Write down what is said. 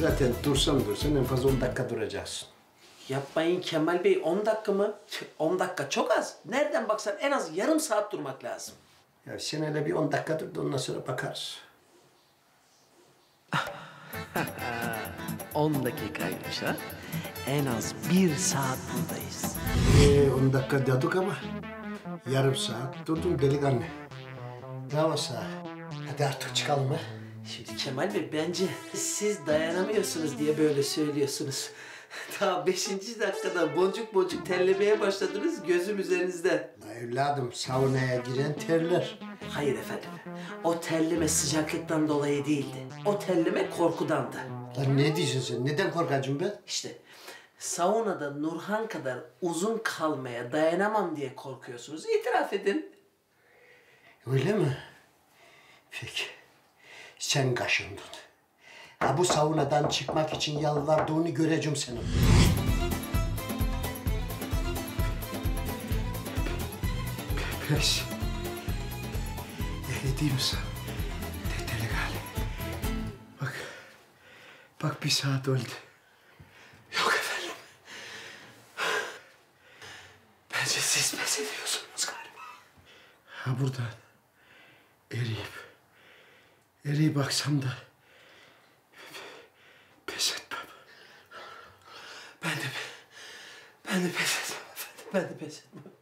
Zaten dursan dursan en fazla 10 dakika duracaksın. Yapmayın Kemal Bey 10 dakika mı? 10 dakika çok az. Nereden baksan en az yarım saat durmak lazım. Ya sen hele bir 10 dakika dur da ondan sonra bakarız. 10 dakikaymış ha. En az bir saat buradayız. Ee, 10 dakika dedik ama yarım saat durdum delikanlı. Bravo sana. Hadi artık çıkalım ha. Şimdi Kemal Bey bence siz dayanamıyorsunuz diye böyle söylüyorsunuz. Daha beşinci dakikada boncuk boncuk terlemeye başladınız gözüm üzerinizde. La evladım saunaya giren terler. Hayır efendim. O terleme sıcaklıktan dolayı değildi. O terleme korkudandı. Lan ne diyorsun sen? Neden korkacağım ben? İşte saunada Nurhan kadar uzun kalmaya dayanamam diye korkuyorsunuz. İtiraf edin. Öyle mi? Peki. Sen kaşındın. Ha bu saunadan çıkmak için yalvardığını göreceğim senin. Pes. Ne diyeyim sana? Ne delikanlı. Bak. Bak bir saat oldu. Yok efendim. Bence siz pes ediyorsunuz galiba. Ha buradan eriyip eriyip baksam da pes etmem. Ben de ben de pes etmem. Ben de pes etmem.